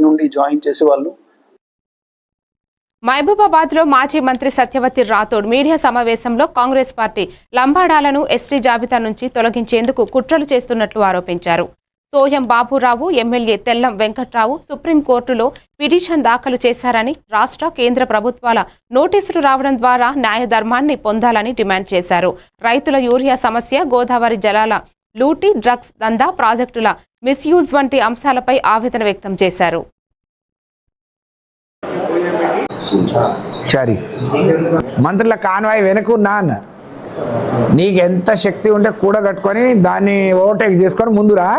ఇప్పటి నుండి జాయిన్ చేసేవాళ్ళు మహబూబాబాద్లో మాజీ మంత్రి సత్యవతి రాథోడ్ మీడియా సమావేశంలో కాంగ్రెస్ పార్టీ లంబాడాలను ఎస్టీ జాబితా నుంచి తొలగించేందుకు కుట్రలు చేస్తున్నట్లు ఆరోపించారు. సోయం బాబురావు ఎమ్మెల్యే తెల్లం వెంకట్రావు సుప్రీంకోర్టులో పిటిషన్ దాఖలు చేశారని రాష్ట్ర కేంద్ర ప్రభుత్వాల నోటీసులు రావడం ద్వారా న్యాయధర్మాన్ని పొందాలని డిమాండ్ చేశారు. రైతుల యూరియా సమస్య గోదావరి జలాల లూటీ డ్రగ్స్ దందా ప్రాజెక్టుల మిస్యూజ్ వంటి అంశాలపై ఆవేదన వ్యక్తం చేశారు. చారి. మంత్రుల కాన్వాయ్ వెనుకున్నా అన్న నీకు ఎంత శక్తి ఉంటే కూడగట్టుకొని దాన్ని ఓవర్టేక్ చేసుకొని ముందురా.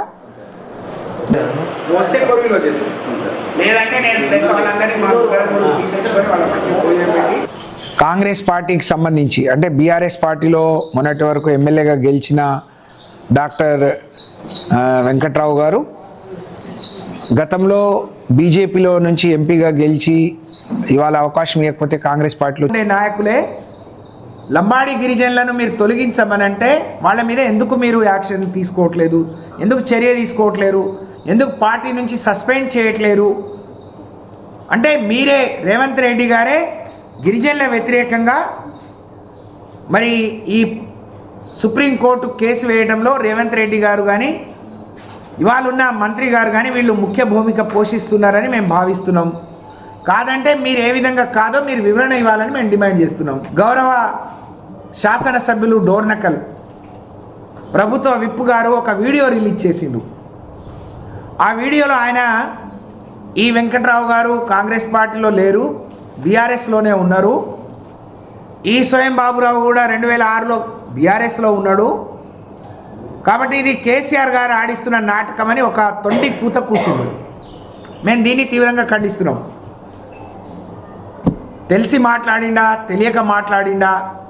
కాంగ్రెస్ పార్టీకి సంబంధించి అంటే బీఆర్ఎస్ పార్టీలో మొన్నటి వరకు ఎమ్మెల్యేగా గెలిచిన డాక్టర్ వెంకట్రావు గారు. గతంలో బీజేపీలో నుంచి ఎంపీగా గెలిచి ఇవాళ అవకాశం ఇవ్వకపోతే కాంగ్రెస్ పార్టీలో నాయకులే లంబాడి గిరిజనులను మీరు తొలగించమనంటే వాళ్ళ మీద ఎందుకు మీరు యాక్షన్ తీసుకోవట్లేదు? ఎందుకు చర్య తీసుకోవట్లేరు ఎందుకు పార్టీ నుంచి సస్పెండ్ చేయట్లేరు అంటే మీరే రేవంత్ రెడ్డి గారే గిరిజనుల వ్యతిరేకంగా మరి ఈ సుప్రీంకోర్టు కేసు వేయడంలో రేవంత్ రెడ్డి గారు కానీ ఇవాళ ఉన్న మంత్రి గారు కానీ వీళ్ళు ముఖ్య భూమిక పోషిస్తున్నారని మేము భావిస్తున్నాం. కాదంటే మీరు ఏ విధంగా కాదో మీరు వివరణ ఇవ్వాలని మేము డిమాండ్ చేస్తున్నాం. గౌరవ శాసనసభ్యులు డోర్నకల్ ప్రభుత్వ విప్ గారు ఒక వీడియో రిలీజ్ చేసిండు. ఆ వీడియోలో ఆయన ఈ వెంకట్రావు గారు కాంగ్రెస్ పార్టీలో లేరు బీఆర్ఎస్లోనే ఉన్నారు. ఈ స్వయం బాబురావు కూడా రెండు వేల ఆరులో బీఆర్ఎస్లో ఉన్నాడు. కాబట్టి ఇది కేసీఆర్ గారు ఆడిస్తున్న నాటకమని ఒక తొండి కూత కూసింది మేము దీన్ని తీవ్రంగా ఖండిస్తున్నాం. తెలిసి మాట్లాడిండా తెలియక మాట్లాడిండా.